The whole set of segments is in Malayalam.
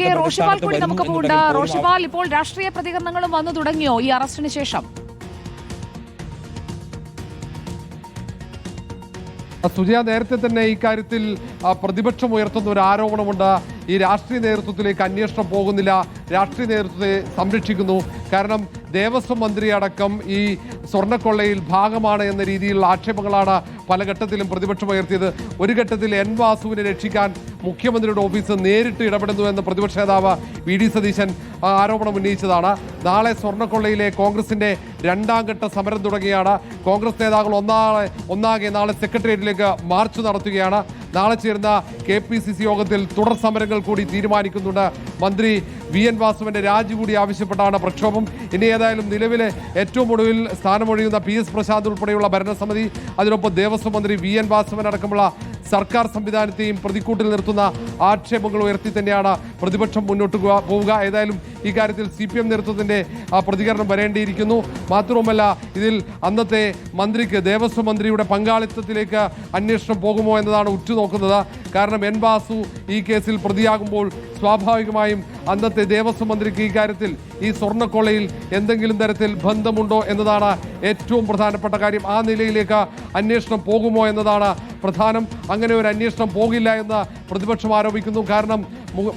കെ റോഷിപാൽ കൂടി നമുക്ക് പോകണ്ട റോഷിപാൽ ഇപ്പോൾ രാഷ്ട്രീയ പ്രതികരണങ്ങളും വന്നു തുടങ്ങിയോ ഈ അറസ്റ്റിന് ശേഷം? സുജയ നേരത്തെ തന്നെ ഇക്കാര്യത്തിൽ പ്രതിപക്ഷം ഉയർത്തുന്ന ഒരു ആരോപണമുണ്ട്. ഈ രാഷ്ട്രീയ നേതൃത്വത്തിലേക്ക് അന്വേഷണം പോകുന്നില്ല. രാഷ്ട്രീയ നേതൃത്വത്തെ സംരക്ഷിക്കുന്നു. കാരണം ദേവസ്വം മന്ത്രി അടക്കം ഈ സ്വർണക്കൊള്ളയിൽ ഭാഗമാണ് എന്ന രീതിയിലുള്ള ആക്ഷേപങ്ങളാണ് പല ഘട്ടത്തിലും പ്രതിപക്ഷം ഉയർത്തിയത്. ഒരു ഘട്ടത്തിൽ എൻ വാസുവിനെ രക്ഷിക്കാൻ മുഖ്യമന്ത്രിയുടെ ഓഫീസ് നേരിട്ട് ഇടപെടുന്നു എന്ന് പ്രതിപക്ഷ നേതാവ് വി ഡി സതീശൻ ആരോപണം ഉന്നയിച്ചതാണ്. നാളെ സ്വർണക്കൊള്ളയിലെ കോൺഗ്രസിന്റെ രണ്ടാം ഘട്ട സമരം തുടങ്ങിയാണ് കോൺഗ്രസ് നേതാക്കൾ ഒന്നാളെ ഒന്നാകെ നാളെ സെക്രട്ടേറിയറ്റിലേക്ക് മാർച്ച് നടത്തുകയാണ്. നാളെ ചേരുന്ന കെ പി സി സി യോഗത്തിൽ തുടർ സമരങ്ങൾ കൂടി തീരുമാനിക്കുന്നുണ്ട്. മന്ത്രി വി എൻ വാസുവിന്റെ രാജി കൂടി ആവശ്യപ്പെട്ടാണ് പ്രക്ഷോഭം. ഇനി ഏതായാലും നിലവിലെ ഏറ്റവും ഒടുവിൽ സ്ഥാനമൊഴിയുന്ന പി എസ് പ്രശാന്ത് ഉൾപ്പെടെയുള്ള ഭരണസമിതി അതിനൊപ്പം ദേവസ്വം മന്ത്രി വി എൻ വാസുവൻ അടക്കമുള്ള സർക്കാർ സംവിധാനത്തെയും പ്രതിക്കൂട്ടിൽ നിർത്തുന്ന ആക്ഷേപങ്ങൾ ഉയർത്തി തന്നെയാണ് പ്രതിപക്ഷം മുന്നോട്ട് പോവുക. ഏതായാലും ഈ കാര്യത്തിൽ സി പി എം നേതൃത്വത്തിന്റെ പ്രതികരണം വരേണ്ടിയിരിക്കുന്നു. മാത്രവുമല്ല ഇതിൽ അന്നത്തെ മന്ത്രിക്ക് ദേവസ്വം മന്ത്രിയുടെ പങ്കാളിത്തത്തിലേക്ക് അന്വേഷണം പോകുമോ എന്നതാണ് ഉറ്റുനോക്കുന്നത്. കാരണം എൻ ബാസു ഈ കേസിൽ പ്രതിയാകുമ്പോൾ സ്വാഭാവികമായും അന്നത്തെ ദേവസ്വം മന്ത്രിക്ക് ഈ കാര്യത്തിൽ ഈ സ്വർണക്കൊള്ളയിൽ എന്തെങ്കിലും തരത്തിൽ ബന്ധമുണ്ടോ എന്നതാണ് ഏറ്റവും പ്രധാനപ്പെട്ട കാര്യം. ആ നിലയിലേക്ക് അന്വേഷണം പോകുമോ എന്നതാണ് പ്രധാനം. അങ്ങനെ ഒരു അന്വേഷണം പോകില്ല എന്ന് പ്രതിപക്ഷം ആരോപിക്കുന്നു. കാരണം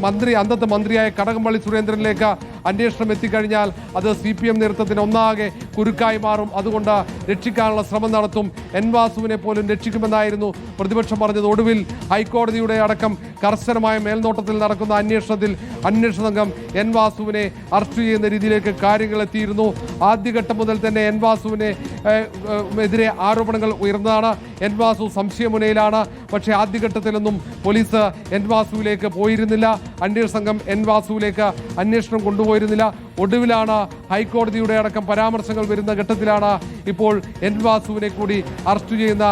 മന്ത്രി അന്നത്തെ മന്ത്രിയായ കടകംപള്ളി സുരേന്ദ്രനിലേക്ക് അന്വേഷണം എത്തിക്കഴിഞ്ഞാൽ അത് സി പി എം നേതൃത്വത്തിന് ഒന്നാകെ കുരുക്കായി മാറും. അതുകൊണ്ട് രക്ഷിക്കാനുള്ള ശ്രമം നടത്തും. എൻ വാസുവിനെ പോലും രക്ഷിക്കുമെന്നായിരുന്നു പ്രതിപക്ഷം പറഞ്ഞത്. ഒടുവിൽ ഹൈക്കോടതിയുടെ അടക്കം കർശനമായ മേൽനോട്ടത്തിൽ നടക്കുന്ന അന്വേഷണത്തിൽ അന്വേഷണ സംഘം എൻ വാസുവിനെ അറസ്റ്റ് ചെയ്യുന്ന രീതിയിലേക്ക് കാര്യങ്ങൾ എത്തിയിരുന്നു. ആദ്യഘട്ടം മുതൽ തന്നെ എൻ വാസുവിനെ എതിരെ ആരോപണങ്ങൾ ഉയർന്നതാണ്. എൻ വാസു സംശയമുനയിലാണ്. പക്ഷേ ആദ്യഘട്ടത്തിലൊന്നും പോലീസ് എൻ വാസുവിലേക്ക് പോയിരുന്നില്ല. അന്വേഷണ സംഘം എൻ വാസുവിലേക്ക് അന്വേഷണം കൊണ്ടുപോയിരുന്നില്ല ഒടുവിലാണ് ഹൈക്കോടതിയുടെ അടക്കം പരാമർശങ്ങൾ വരുന്ന ഘട്ടത്തിലാണ് ഇപ്പോൾ എൻ വാസുവിനെ കൂടി അറസ്റ്റ് ചെയ്യുന്ന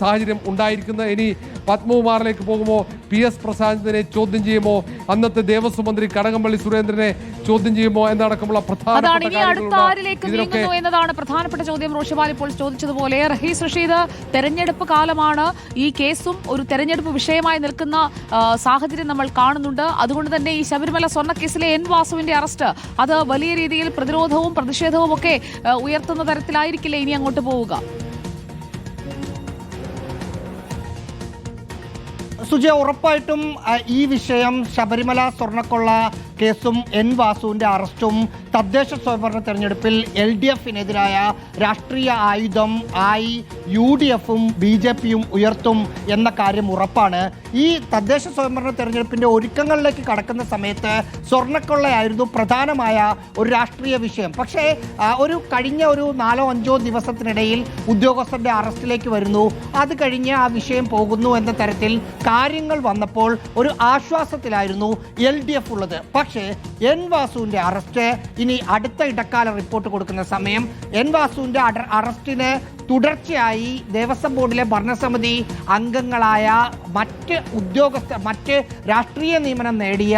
സാഹചര്യം ഉണ്ടായിരിക്കുന്നത്. ഇനി പത്മകുമാറിലേക്ക് പോകുമോ? പി എസ് പ്രസാദിനെ ചോദ്യം ചെയ്യുമോ? അന്നത്തെ ദേവസ്വം മന്ത്രി കടകംപള്ളി സുരേന്ദ്രനെ ചോദ്യം ചെയ്യുമോ? എന്നടക്കമുള്ള പ്രധാനപ്പെട്ട എന്നതാണ് പ്രധാനപ്പെട്ട ചോദ്യം. റോഷിപാൽ ഇപ്പോൾ ചോദിച്ചതുപോലെ റഹീസ് റഷീദ് തെരഞ്ഞെടുപ്പ് കാലമാണ്. ഈ കേസും ഒരു തെരഞ്ഞെടുപ്പ് വിഷയമായി നിൽക്കുന്ന സാഹചര്യം നമ്മൾ കാണുന്നുണ്ട്. അതുകൊണ്ട് തന്നെ ഈ ശബരിമല സ്വർണ കേസിലെ എൻ വാസുവിന്റെ അറസ്റ്റ് അത് വലിയ രീതിയിൽ പ്രതിരോധവും പ്രതിഷേധവും ഒക്കെ ഉയർത്തുന്ന തരത്തിലായിരിക്കില്ല? ഇനി അങ്ങോട്ട് പോവുക. സുജയ ഉറപ്പായിട്ടും ഈ വിഷയം ശബരിമല സ്വർണക്കൊള്ള കേസും എൻ വാസുവിന്റെ അറസ്റ്റും തദ്ദേശ സ്വയംഭരണ തെരഞ്ഞെടുപ്പിൽ എൽ ഡി എഫിനെതിരായ രാഷ്ട്രീയ ആയുധം ആയി യു ഡി എഫും ബി ജെ പിയും ഉയർത്തും എന്ന കാര്യം ഉറപ്പാണ്. ഈ തദ്ദേശ സ്വയംഭരണ തെരഞ്ഞെടുപ്പിന്റെ ഒരുക്കങ്ങളിലേക്ക് കടക്കുന്ന സമയത്ത് സ്വർണക്കൊള്ളയായിരുന്നു പ്രധാനമായ ഒരു രാഷ്ട്രീയ വിഷയം. പക്ഷേ ഒരു കഴിഞ്ഞ ഒരു നാലോ അഞ്ചോ ദിവസത്തിനിടയിൽ ഉദ്യോഗസ്ഥന്റെ അറസ്റ്റിലേക്ക് വരുന്നു. അത് കഴിഞ്ഞ് ആ വിഷയം പോകുന്നു എന്ന തരത്തിൽ കാര്യങ്ങൾ വന്നപ്പോൾ ഒരു ആശ്വാസത്തിലായിരുന്നു എൽ ഡി എഫ് ഉള്ളത്. പക്ഷേ എൻ വാസുവിന്റെ അറസ്റ്റ് ഇനി അടുത്ത ഇടക്കാല റിപ്പോർട്ട് കൊടുക്കുന്ന സമയം എൻ വാസുവിന്റെ അറസ്റ്റിന് തുടർച്ചയായി ദേവസ്വം ബോർഡിലെ ഭരണസമിതി അംഗങ്ങളായ മറ്റ് ഉദ്യോഗസ്ഥ മറ്റ് രാഷ്ട്രീയ നിയമനം നേടിയ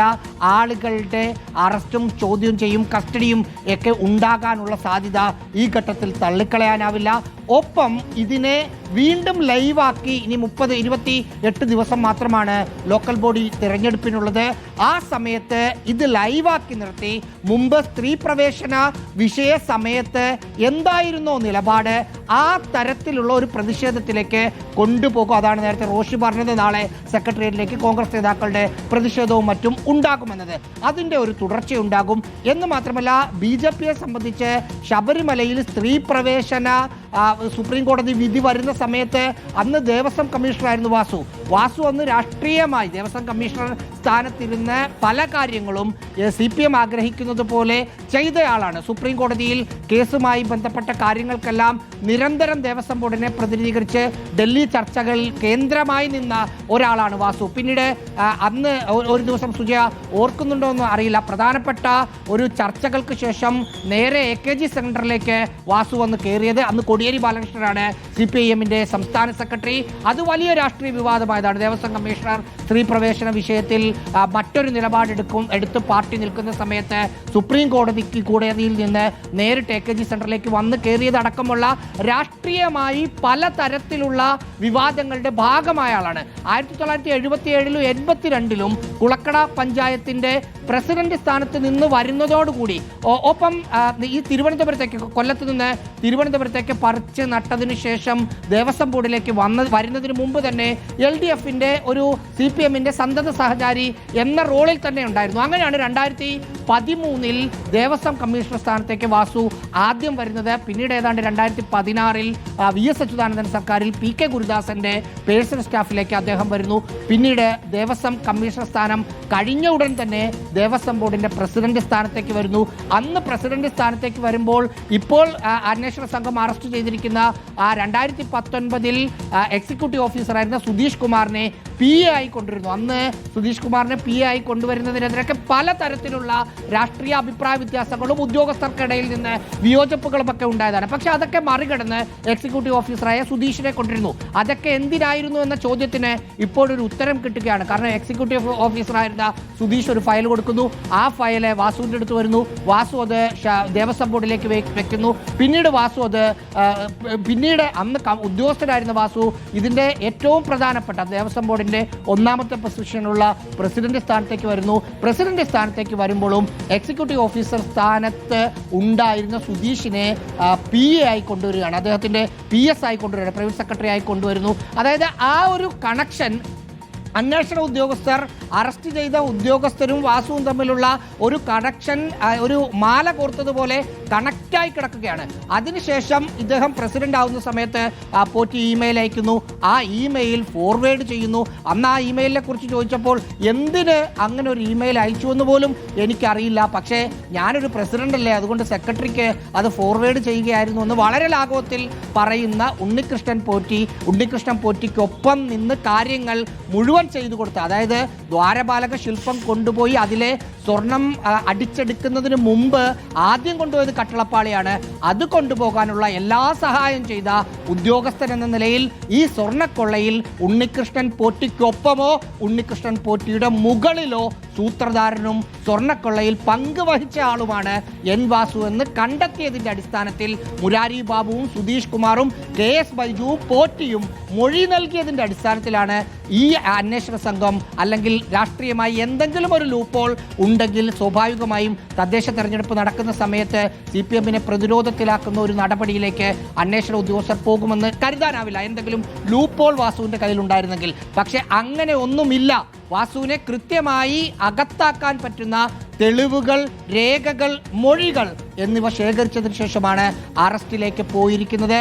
ആളുകളുടെ അറസ്റ്റും ചോദ്യം ചെയ്യും കസ്റ്റഡിയും ഒക്കെ ഉണ്ടാകാനുള്ള സാധ്യത ഈ ഘട്ടത്തിൽ തള്ളിക്കളയാനാവില്ല. ഒപ്പം ഇതിനെ വീണ്ടും ലൈവാക്കി ഇനി മുപ്പത് ഇരുപത്തി എട്ട് ദിവസം മാത്രമാണ് ലോക്കൽ ബോഡി തിരഞ്ഞെടുപ്പിനുള്ളത്. ആ സമയത്ത് ഇത് ലൈവാക്കി നിർത്തി. മുമ്പ് സ്ത്രീ പ്രവേശന വിഷയ സമയത്ത് എന്തായിരുന്നോ നിലപാട്? ആ തരത്തിലുള്ള ഒരു പ്രതിഷേധത്തിലേക്ക് കൊണ്ടുപോകും. അതാണ് നേരത്തെ റോഷി പറഞ്ഞത്. നാളെ സെക്രട്ടേറിയറ്റിലേക്ക് കോൺഗ്രസ് നേതാക്കളുടെ പ്രതിഷേധവും മറ്റും ഉണ്ടാകുമെന്നത്. അതിന്റെ ഒരു തുടർച്ചയുണ്ടാകും. എന്ന് മാത്രമല്ല ബി ജെ പിയെ സംബന്ധിച്ച് ശബരിമലയിൽ സ്ത്രീ പ്രവേശന സുപ്രീം കോടതി വിധി വരുന്ന സമയത്ത് അന്ന് ദേവസ്വം കമ്മീഷണറായിരുന്നു വാസു. വാസു അന്ന് രാഷ്ട്രീയമായി ദേവസ്വം കമ്മീഷണർ സ്ഥാനത്തിരുന്ന് പല കാര്യങ്ങളും സി പി എം ആഗ്രഹിക്കുന്നത് പോലെ ചെയ്തയാളാണ്. സുപ്രീം കോടതിയിൽ കേസുമായി ബന്ധപ്പെട്ട കാര്യങ്ങൾക്കെല്ലാം നിരന്തരം ദേവസ്വം ബോർഡിനെ പ്രതിനിധീകരിച്ച് ഡൽഹി ചർച്ചകളിൽ കേന്ദ്രമായി നിന്ന ഒരാളാണ് വാസു. പിന്നീട് അന്ന് ഒരു ദിവസം സുജയ ഓർക്കുന്നുണ്ടോ എന്ന് അറിയില്ല. പ്രധാനപ്പെട്ട ഒരു ചർച്ചകൾക്ക് ശേഷം നേരെ എ കെ ജി സെന്ററിലേക്ക് വാസു വന്ന് കയറിയത് അന്ന് കോടിയേരി ബാലകൃഷ്ണനാണ്. സി പി ഐ എമ്മിന്റെ സംസ്ഥാന സെക്രട്ടറി. അത് വലിയ രാഷ്ട്രീയ വിവാദമായതാണ്. ദേവസ്വം കമ്മീഷണർ സ്ത്രീ പ്രവേശന വിഷയത്തിൽ മറ്റൊരു നിലപാടെടുക്കും എടുത്ത് പാർട്ടി നിൽക്കുന്ന സമയത്ത് സുപ്രീം കോടതിക്ക് കോടതിയിൽ നിന്ന് നേരിട്ട് എ കെ ജി സെന്ററിലേക്ക് വന്ന് കയറിയതടക്കമുള്ള രാഷ്ട്രീയമായി പല തരത്തിലുള്ള വിവാദങ്ങളുടെ ഭാഗമായ ആളാണ്. ആയിരത്തി തൊള്ളായിരത്തി എഴുപത്തി ഏഴിലും എൺപത്തിരണ്ടിലും കുളക്കട പഞ്ചായത്തിന്റെ പ്രസിഡന്റ് സ്ഥാനത്ത് നിന്ന് വരുന്നതോടുകൂടി ഒപ്പം ഈ തിരുവനന്തപുരത്തേക്ക് കൊല്ലത്ത് നിന്ന് തിരുവനന്തപുരത്തേക്ക് പറിച്ച് നട്ടതിനു ശേഷം ദേവസ്വം ബോർഡിലേക്ക് വന്ന വരുന്നതിന് മുമ്പ് തന്നെ എൽ ഡി എഫിന്റെ ഒരു സി പി എമ്മിന്റെ സന്തത സഹചാരി എന്ന റോളിൽ തന്നെ ഉണ്ടായിരുന്നു. അങ്ങനെയാണ് രണ്ടായിരത്തി പതിമൂന്നിൽ ദേവസ്വം കമ്മീഷണർ സ്ഥാനത്തേക്ക് വാസു ആദ്യം വരുന്നത് പിന്നീട് ഏതാണ്ട് രണ്ടായിരത്തി പതിനാറിൽ വി എസ് അച്യുതാനന്ദൻ സർക്കാരിൽ പി കെ ഗുരുദാസന്റെ പേഴ്സണൽ സ്റ്റാഫിലേക്ക് അദ്ദേഹം വരുന്നു. പിന്നീട് ദേവസ്വം കമ്മീഷണർ സ്ഥാനം കഴിഞ്ഞ ഉടൻ തന്നെ ദേവസ്വം ബോർഡിന്റെ പ്രസിഡന്റ് സ്ഥാനത്തേക്ക് വരുന്നു. അന്ന് പ്രസിഡന്റ് സ്ഥാനത്തേക്ക് വരുമ്പോൾ ഇപ്പോൾ അന്വേഷണ സംഘം അറസ്റ്റ് ചെയ്തിരിക്കുന്ന രണ്ടായിരത്തി പത്തൊൻപതിൽ എക്സിക്യൂട്ടീവ് ഓഫീസറായിരുന്ന സുധീഷ് കുമാറിനെ പി എ ആയി കൊണ്ടുവരുന്നു അന്ന് സുധീഷ് കുമാറിനെ പി എ ആയി കൊണ്ടുവരുന്നതിനെതിരൊക്കെ പലതരത്തിലുള്ള രാഷ്ട്രീയ അഭിപ്രായ വ്യത്യാസങ്ങളും ഉദ്യോഗസ്ഥർക്കിടയിൽ നിന്ന് വിയോജിപ്പുകളും ഒക്കെ ഉണ്ടായതാണ്. പക്ഷെ അതൊക്കെ മറികടന്ന് എക്സിക്യൂട്ടീവ് ഓഫീസറായ സുധീഷിനെ കൊണ്ടിരുന്നു. അതൊക്കെ എന്തിനായിരുന്നു എന്ന ചോദ്യത്തിന് ഇപ്പോഴൊരു ഉത്തരം കിട്ടുകയാണ്. കാരണം എക്സിക്യൂട്ടീവ് ഓഫീസറായിരുന്ന സുധീഷ് ഒരു ഫയൽ കൊടുക്കുന്നു. ആ ഫയൽ വാസുവിന്റെ അടുത്ത് വരുന്നു. വാസു അത് ദേവസ്വം ബോർഡിലേക്ക് വെക്കുന്നു. പിന്നീട് വാസു അത് പിന്നീട് അന്ന് ഉദ്യോഗസ്ഥരായിരുന്ന വാസു ഇതിന്റെ ഏറ്റവും പ്രധാനപ്പെട്ട ദേവസ്വം ബോർഡിന്റെ ഒന്നാമത്തെ പൊസിഷനുള്ള പ്രസിഡന്റ് സ്ഥാനത്തേക്ക് വരുന്നു. പ്രസിഡന്റ് സ്ഥാനത്തേക്ക് വരുമ്പോഴും എക്സിക്യൂട്ടീവ് ഓഫീസർ സ്ഥാനത്ത് ഉണ്ടായിരുന്ന സുധീഷിനെ പി എ ആയി കൊണ്ടുവരികയാണ്. അദ്ദേഹത്തിന്റെ പി എസ് ആയി കൊണ്ടുവരികയാണ്. പ്രൈവറ്റ് സെക്രട്ടറി ആയി കൊണ്ടുവരുന്നു. അതായത് ആ ഒരു കണക്ഷൻ അന്വേഷണ ഉദ്യോഗസ്ഥർ അറസ്റ്റ് ചെയ്ത ഉദ്യോഗസ്ഥരും വാസുവും തമ്മിലുള്ള ഒരു കണക്ഷൻ ഒരു മാല കോർത്തതുപോലെ കണക്റ്റായി കിടക്കുകയാണ്. അതിനുശേഷം ഇദ്ദേഹം പ്രസിഡന്റ് ആവുന്ന സമയത്ത് പോറ്റി ഇമെയിൽ അയക്കുന്നു. ആ ഇമെയിൽ ഫോർവേഡ് ചെയ്യുന്നു. അന്ന് ആ ഇമെയിലിനെ കുറിച്ച് ചോദിച്ചപ്പോൾ എന്തിന് അങ്ങനെ ഒരു ഇമെയിൽ അയച്ചു എന്ന് പോലും എനിക്കറിയില്ല. പക്ഷേ ഞാനൊരു പ്രസിഡന്റ് അല്ലേ അതുകൊണ്ട് സെക്രട്ടറിക്ക് അത് ഫോർവേഡ് ചെയ്യുകയായിരുന്നു എന്ന് വളരെ ലാഘവത്തിൽ പറയുന്ന ഉണ്ണികൃഷ്ണൻ പോറ്റി ഉണ്ണികൃഷ്ണൻ പോറ്റിക്കൊപ്പം നിന്ന് കാര്യങ്ങൾ മുഴുവൻ ചെയ്തു കൊടുത്ത അതായത് ദ്വാരപാലക ശില്പം കൊണ്ടുപോയി അതിലെ സ്വർണം അടിച്ചെടുക്കുന്നതിന് മുമ്പ് ആദ്യം കൊണ്ടുപോയത് കട്ടളപ്പാളിയാണ്. അത് കൊണ്ടുപോകാനുള്ള എല്ലാ സഹായം ചെയ്ത ഉദ്യോഗസ്ഥൻ എന്ന നിലയിൽ ഈ സ്വർണക്കൊള്ളയിൽ ഉണ്ണികൃഷ്ണൻ പോറ്റിക്കൊപ്പമോ ഉണ്ണികൃഷ്ണൻ പോറ്റിയുടെ മുകളിലോ സൂത്രധാരനും സ്വർണക്കൊള്ളയിൽ പങ്കുവഹിച്ച ആളുമാണ് എൻ വാസു എന്ന് കണ്ടെത്തിയതിന്റെ അടിസ്ഥാനത്തിൽ മുരാരി ബാബുവും സുധീഷ് കുമാറും കെ എസ് ബൈജുവും പോറ്റിയും മൊഴി നൽകിയതിന്റെ അടിസ്ഥാനത്തിലാണ് ഈ അന്വേഷണ സംഘം അല്ലെങ്കിൽ രാഷ്ട്രീയമായി എന്തെങ്കിലും ഒരു ലൂപ്പോൾ ഉണ്ടെങ്കിൽ സ്വാഭാവികമായും തദ്ദേശ തെരഞ്ഞെടുപ്പ് നടക്കുന്ന സമയത്ത് സി പി എമ്മിനെ പ്രതിരോധത്തിലാക്കുന്ന ഒരു നടപടിയിലേക്ക് അന്വേഷണ ഉദ്യോഗസ്ഥർ പോകുമെന്ന് കരുതാനാവില്ല. എന്തെങ്കിലും ലൂപ്പോൾ വാസുവിന്റെ കയ്യിൽ ഉണ്ടായിരുന്നെങ്കിൽ പക്ഷെ അങ്ങനെ ഒന്നുമില്ല. വാസുവിനെ കൃത്യമായി അകത്താക്കാൻ പറ്റുന്ന തെളിവുകൾ രേഖകൾ മൊഴികൾ എന്നിവ ശേഖരിച്ചതിന് ശേഷമാണ് അറസ്റ്റിലേക്ക് പോയിരിക്കുന്നത്.